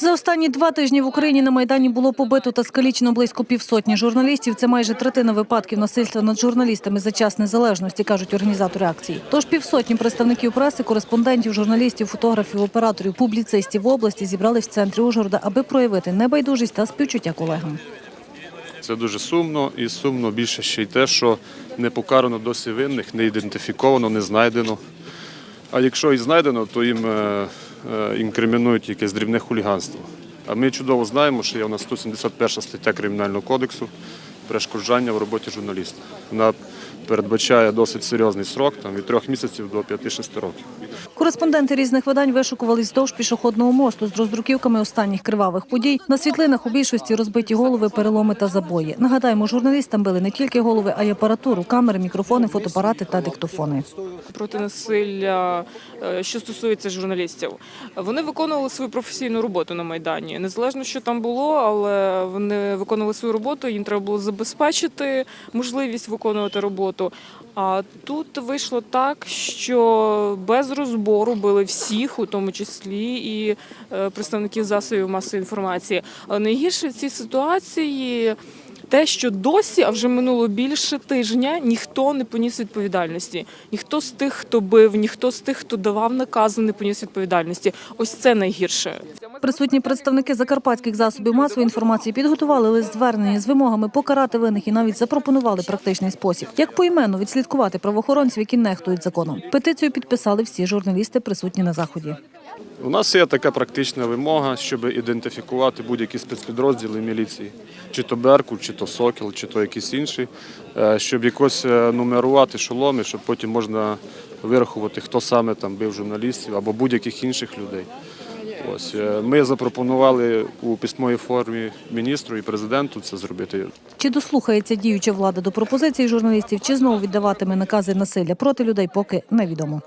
За останні два тижні в Україні на Майдані було побито та скалічено близько півсотні журналістів. Це майже третина випадків насильства над журналістами за час незалежності, кажуть організатори акції. Тож півсотні представників преси, кореспондентів, журналістів, фотографів, операторів, публіцистів в області зібрались в центрі Ужгорода, аби проявити небайдужість та співчуття колегам. Це дуже сумно і сумно більше ще й те, що не покарано досі винних, не ідентифіковано, не знайдено. А якщо і знайдено, то їм е, інкримінують якесь дрібне хуліганство. А ми чудово знаємо, що є у нас 171 стаття Кримінального кодексу перешкоджання в роботі журналіста. Вона передбачає досить серйозний срок, там, від трьох місяців до 5-6 років. Кореспонденти різних видань вишукувались вздовж пішохідного мосту з роздруківками останніх кривавих подій. На світлинах у більшості розбиті голови, переломи та забої. Нагадаємо, журналістам били не тільки голови, а й апаратуру, камери, мікрофони, фотоапарати та диктофони. Проти насилля, е, що стосується журналістів. Вони виконували свою професійну роботу на майдані. Незалежно, що там було, але вони виконували свою роботу. Їм треба було забезпечити можливість виконувати роботу. А тут вийшло так, що без розбору били всіх, у тому числі і е, представників засобів масової інформації. Найгірше в цій ситуації. Те, що досі, а вже минуло більше тижня, ніхто не поніс відповідальності. Ніхто з тих, хто бив, ніхто з тих, хто давав накази, не поніс відповідальності. Ось це найгірше. Присутні представники закарпатських засобів масової інформації підготували лист звернення з вимогами покарати винних і навіть запропонували практичний спосіб, як поіменно відслідкувати правоохоронців, які нехтують законом. Петицію підписали всі журналісти, присутні на заході. У нас є така практична вимога, щоб ідентифікувати будь-які спецпідрозділи міліції, чи то Беркут, чи то Сокіл, чи то якийсь інший, е, щоб якось е, нумерувати шоломи, щоб потім можна вирахувати, хто саме там бив журналістів або будь-яких інших людей. Ось е, ми запропонували у письмовій формі міністру і президенту це зробити. Чи дослухається діюча влада до пропозицій журналістів, чи знову віддаватиме накази насилля проти людей, поки невідомо.